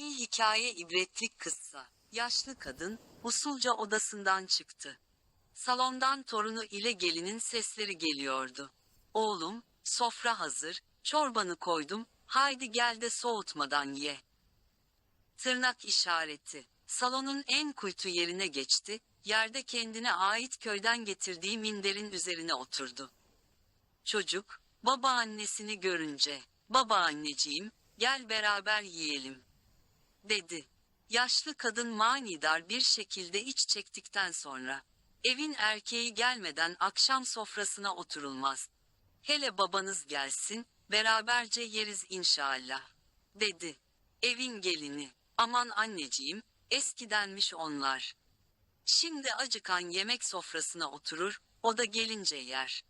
İyi hikaye ibretlik kıssa. Yaşlı kadın, usulca odasından çıktı. Salondan torunu ile gelinin sesleri geliyordu. Oğlum, sofra hazır, çorbanı koydum, haydi gel de soğutmadan ye. Tırnak işareti. Salonun en kuytu yerine geçti, yerde kendine ait köyden getirdiği minderin üzerine oturdu. Çocuk, babaannesini görünce, babaanneciğim, gel beraber yiyelim, dedi. Yaşlı kadın manidar bir şekilde iç çektikten sonra, evin erkeği gelmeden akşam sofrasına oturulmaz. Hele babanız gelsin, beraberce yeriz inşallah, dedi. Evin gelini, aman anneciğim, eskidenmiş onlar. Şimdi acıkan yemek sofrasına oturur, o da gelince yer.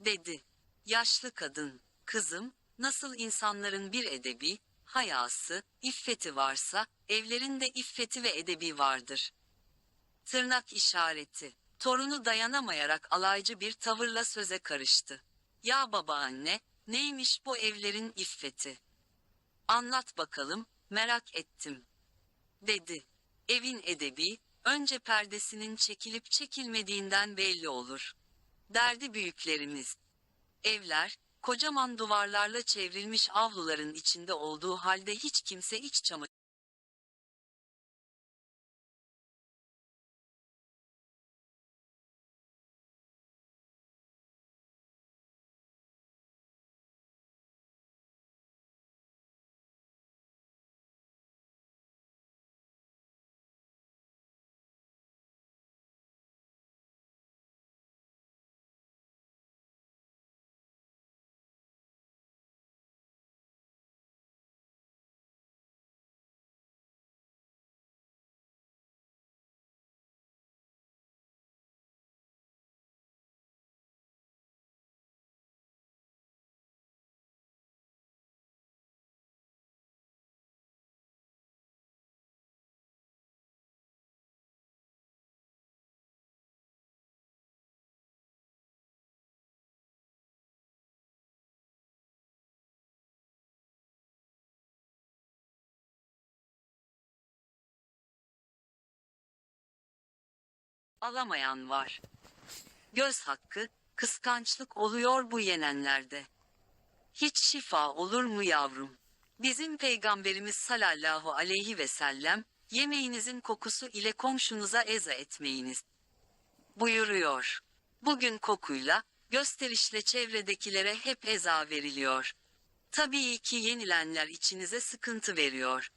Dedi. Yaşlı kadın, kızım, nasıl insanların bir edebi, hayası, iffeti varsa, evlerinde iffeti ve edebi vardır. Tırnak işareti. Torunu dayanamayarak alaycı bir tavırla söze karıştı. Ya babaanne, neymiş bu evlerin iffeti? Anlat bakalım, merak ettim. Dedi. Evin edebi, önce perdesinin çekilip çekilmediğinden belli olur. Derdi büyüklerimiz. Evler, kocaman duvarlarla çevrilmiş avluların içinde olduğu halde hiç kimse iç çamaşırı alamayan var. Göz hakkı, kıskançlık oluyor bu yenenlerde. Hiç şifa olur mu yavrum? Bizim peygamberimiz sallallahu aleyhi ve sellem, yemeğinizin kokusu ile komşunuza eza etmeyiniz. Buyuruyor. Bugün kokuyla, gösterişle çevredekilere hep eza veriliyor. Tabii ki yenilenler içinize sıkıntı veriyor.